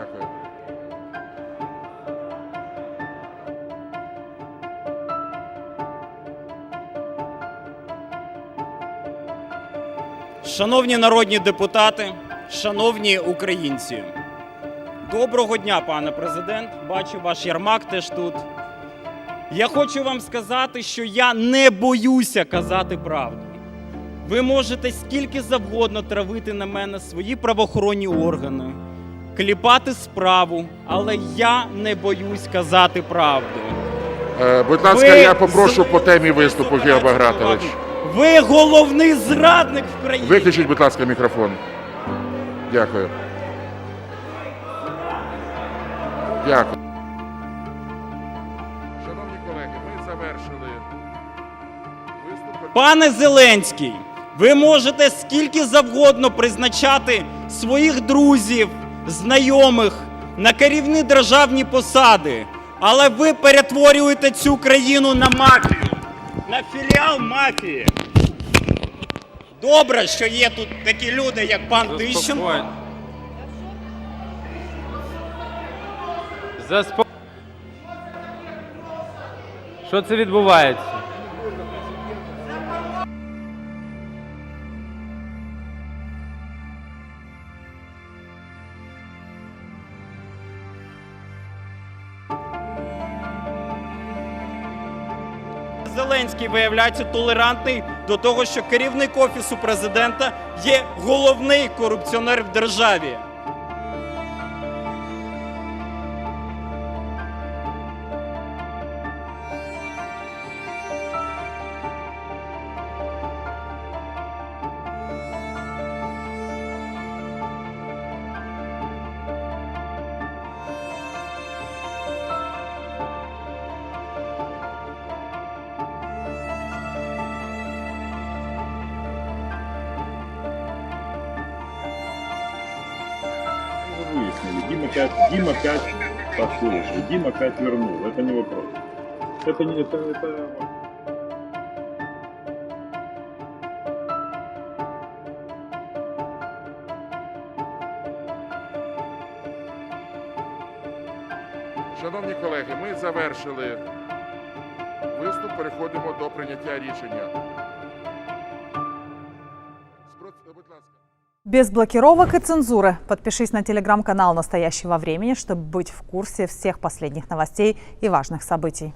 Дякую. Шановні народні депутати, шановні українці, доброго дня, пане президент. Бачу ваш ярмак теж тут. Я хочу вам сказати, що я не боюся казати правду. Ви можете скільки завгодно травити на мене свої правоохоронні органи, кліпати справу, але я не боюсь казати правду. Е, будь ласка, Ви я попрошу з- по темі виступу, Гео Багратович. Ви головний зрадник в країні. Виключіть, будь ласка, мікрофон. Дякую. Дякую. Шановні колеги, ми завершили виступ. Пане Зеленський, ви можете скільки завгодно призначати своїх друзів, знайомих на керівні державні посади, але ви перетворюєте цю країну на мафію, на філіал мафії. Добре, що є тут такі люди, як пан Тищенко. Що це відбувається? Зеленський виявляється толерантний до того, що керівник офісу президента є головний корупціонер в державі. выяснили. Дима 5, Дима 5 послушай, Дима 5 вернул. Это не вопрос. Это не это, это Шановні колеги, ми завершили виступ. Переходимо до прийняття рішення. Спроц- Будь ласка. Без блокировок и цензуры. Подпишись на телеграм-канал настоящего времени, чтобы быть в курсе всех последних новостей и важных событий.